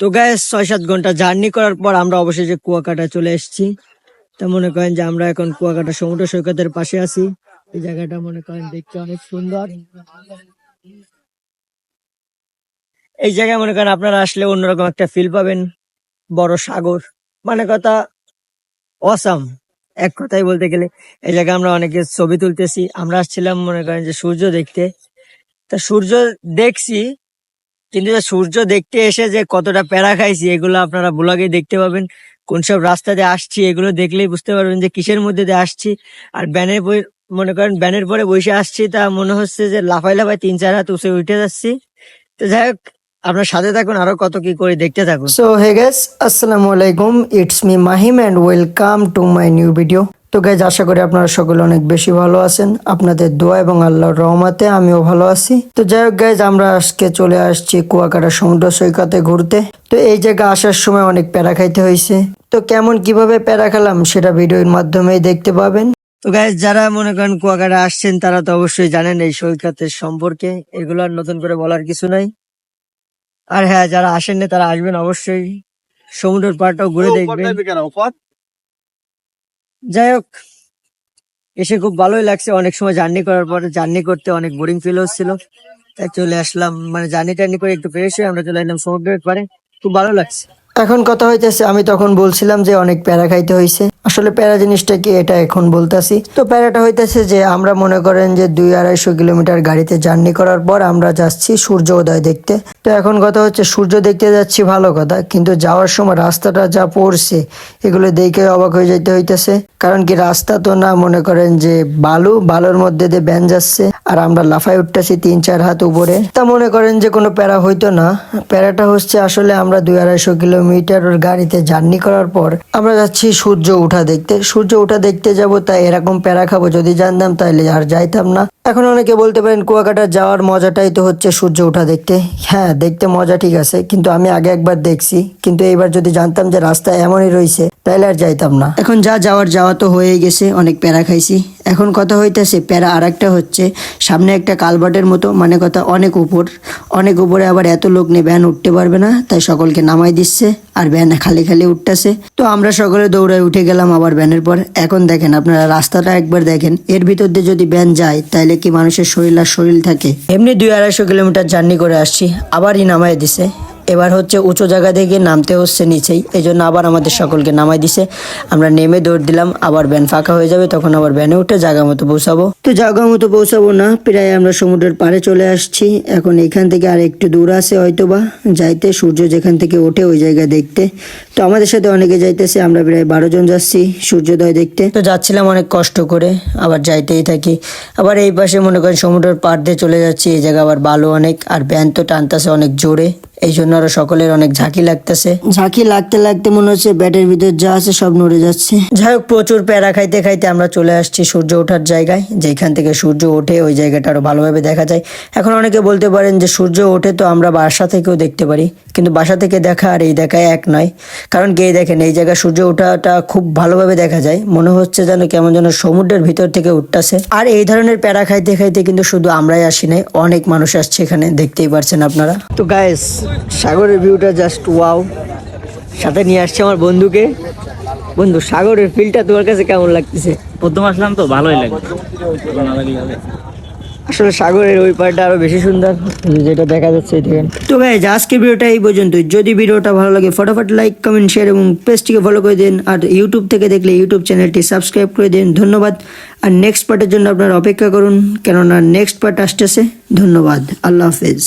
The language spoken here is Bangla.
তো গায়ে ছয় সাত ঘণ্টা জার্নি করার পর আমরা অবশেষে কুয়াকাটা চলে এসেছি। তা মনে করেন যে আমরা এখন কুয়াকাটা সমুদ্র সৈকতের পাশে আছি। এই জায়গাটা মনে করেন দেখতে অনেক সুন্দর। এই জায়গায় মনে করেন আপনারা আসলে অন্যরকম একটা ফিল পাবেন। বড় সাগর। মানে কথা অসাম এক কথাই বলতে গেলে এই জায়গায় আমরা অনেকে ছবি তুলতেছি। আমরা আসছিলাম মনে করেন যে সূর্য দেখতে। তা সূর্য দেখছি কিন্তু সূর্য দেখতে এসে যে কতটা প্যারা খাইছি, এগুলো আপনারা ব্লগে দেখতে পাবেন। কোন সব রাস্তা দিয়ে আসছি, এগুলো দেখলেই বুঝতে পারবেন যে কিসের মধ্যে দিয়ে আসছি। আর ব্যানের মনে করেন ব্যানের পরে বসে আসছি, তা মনে হচ্ছে যে লাফাই লাফাই তিন চার হাত উঠে উঠে যাচ্ছি। তো যাই হোক, আপনার সাথে থাকুন, আরও কত কি করে দেখতে থাকুন। সো হে গেস আসসালামু আলাইকুম it's me Mahim and welcome to my new video তো গাইজ আশা করি আপনারা সকলে অনেক বেশি ভালো আছেন। আপনাদের দোয়া এবং আল্লাহর রহমতে আমিও ভালো আছি। তো যাই হোক গাইজ আমরা আজকে চলে আসছি কুয়াকাটা সমুদ্র সৈকতে ঘুরতে। তো এই জায়গা আসার সময় অনেক প্যারা খাইতে হয়েছে তো কেমন কীভাবে প্যারা খেলাম সেটা ভিডিওর মাধ্যমেই দেখতে পাবেন। তো গাইজ যারা মনে করেন কুয়াকাটা আসছেন তারা তো অবশ্যই জানেন এই সৈকতের সম্পর্কে। এগুলো আর নতুন করে বলার কিছু নাই। আর হ্যাঁ যারা আসেননি তারা আসবেন অবশ্যই। সমুদ্রের পাড়টাও ঘুরে দেখবেন। যাই হোক, এসে খুব ভালোই লাগছে। অনেক সময় জার্নি করার পরে জার্নি করতে অনেক বোরিং ফিল হচ্ছিল। তাই চলে আসলাম। মানে জার্নি টার্নি করে একটু ফ্রেশ হয়ে আমরা চলে এলাম সমুদ্রের পারে খুব ভালো লাগছে। এখন কথা হইতেছে, আমি তখন বলছিলাম যে অনেক প্যারা খাইতে হয়েছে আসলে প্যারা জিনিসটা কি এটা এখন বলতাছি? তো প্যারাটা হইতেছে যে আমরা মনে করেন যে দুই আড়াইশো কিলোমিটার গাড়িতে জার্নি করার পর আমরা যাচ্ছি সূর্য উদয় দেখতে। তো এখন কথা হচ্ছে সূর্য দেখতে যাচ্ছি ভালো কথা, কিন্তু যাওয়ার সময় রাস্তাটা যা পড়ছে, এগুলো দেখে অবাক হয়ে যেতে হইতেছে। কারণ কি রাস্তা তো না মনে করেন যে বালু, বালুর মধ্যে দিয়ে ব্যান যাচ্ছে, আর আমরা লাফাই উঠতেছি তিন চার হাত উপরে। তা মনে করেন যে কোনো প্যারা হইতো না। প্যারাটা হচ্ছে আসলে আমরা দুই আড়াইশো কিলোমিটার গাড়িতে জার্নি করার পর আমরা যাচ্ছি সূর্য উঠা দেখতে, সূর্য ওঠা দেখতে যাব, তাই এরকম প্যারা খাব। যদি জানতাম তাহলে আর যাইতাম না। এখন অনেকে বলতে পারেন, কুয়াকাটা যাওয়ার মজাটাই তো হচ্ছে সূর্য ওঠা দেখতে। হ্যাঁ দেখতে মজা ঠিক আছে, কিন্তু আমি আগে একবার দেখছি। কিন্তু এইবার যদি জানতাম যে রাস্তা এমনই রয়েছে তাহলে আর যাইতাম না। এখন যা যাওয়ার যাওয়া তো হয়ে গেছে, অনেক প্যারা খাইছি। এখন কথা হইতেছে, প্যারা আর একটা হচ্ছে, সামনে একটা কালবাটের মতো মানে কথা অনেক উপর। অনেক উপরে আবার এত লোক নিয়ে ভ্যান উঠতে পারবে না, তাই সকলকে নামাই দিচ্ছে, আর ভ্যান খালি খালি উঠতেছে। তো আমরা সকলে দৌড়ায় উঠে গেলাম আবার ভ্যানের পর। এখন দেখেন, আপনারা রাস্তাটা একবার দেখেন। এর ভিতর দিয়ে যদি ভ্যান যায়, তাইলে কি মানুষের শরীর আর শরীর থাকে? এমনি দুই আড়াইশো কিলোমিটার জার্নি করে আসছি আবারই নামাই দিছে। এবার হচ্ছে উঁচু জায়গা থেকে নামতে হচ্ছে নিচেই। এই জন্য আবার আমাদের সকলকে নামাই দিছে। আমরা নেমে দৌড় দিলাম আবার ভ্যান ফাঁকা হয়ে যাবে তখন আবার ভ্যানে উঠে জায়গা মতো পৌঁছাবো। তো জায়গা মতো পৌঁছাবো না প্রায় আমরা সমুদ্রের পাড়ে চলে আসছি। এখন এখান থেকে আর একটু দূর আছে হয়তোবা যাইতে সূর্য যেখান থেকে ওঠে ওই জায়গা দেখতে। তো আমাদের সাথে অনেকে যাইতেছে আমরা প্রায় বারো জন যাচ্ছি সূর্যোদয় দেখতে। তো যাচ্ছিলাম অনেক কষ্ট করে আবার যাইতেই থাকি। আবার এই পাশে মনে করেন সমুদ্রের পাড় দিয়ে চলে যাচ্ছি এই জায়গা আবার বালু অনেক আর ব্যান তো টানতেছে অনেক জোরে। এই জন্য আরও সকলের অনেক ঝাঁকি লাগতেছে। ঝাঁকি লাগতে লাগতে মনে হচ্ছে ব্যাটের ভিতর যা আছে সব নড়ে যাচ্ছে। যাই হোক প্রচুর প্যারা খাইতে খাইতে আমরা চলে আসছি সূর্য ওঠার জায়গায় যেখান থেকে সূর্য ওঠে ওই জায়গাটা আরও ভালোভাবে দেখা যায়। এখন অনেকে বলতে পারেন যে সূর্য ওঠে তো আমরা বাসা থেকেও দেখতে পারি কিন্তু বাসা থেকে দেখা আর এই দেখা এক নয়। কারণ কে দেখেন এই জায়গায় সূর্য ওঠাটা খুব ভালোভাবে দেখা যায় মনে হচ্ছে যেন কেমন যেন সমুদ্রের ভিতর থেকে উঠতেছে। আর এই ধরনের প্যারা খাইতে খাইতে কিন্তু শুধু আমরাই আসি নাই অনেক মানুষ আসছে এখানে দেখতেই পারছেন আপনারা। তো গায়েস সাগরের ভিউটা জাস্ট ওয়াও সাথে নিয়ে আসছে আমার বন্ধুকে। বন্ধু সাগরের ফিলটা তোমার কাছে কেমন লাগতেছে? প্রথম আসলাম তো ভালোই হবে। আসলে সাগরের ওই পাড়টা আরও বেশি সুন্দর। যেটা দেখা যাচ্ছে দেখেন। তো ভাই আজকের ভিডিওটা এই পর্যন্ত যদি ভিডিওটা ভালো লাগে ফটাফট লাইক কমেন্ট শেয়ার এবং পেজটিকে ফলো করে দিন। আর ইউটিউব থেকে দেখলে ইউটিউব চ্যানেলটি সাবস্ক্রাইব করে দিন। ধন্যবাদ। আর নেক্সট পার্টের জন্য আপনারা অপেক্ষা করুন। কেননা নেক্সট পার্ট আসতেছে। ধন্যবাদ। আল্লাহ হাফেজ।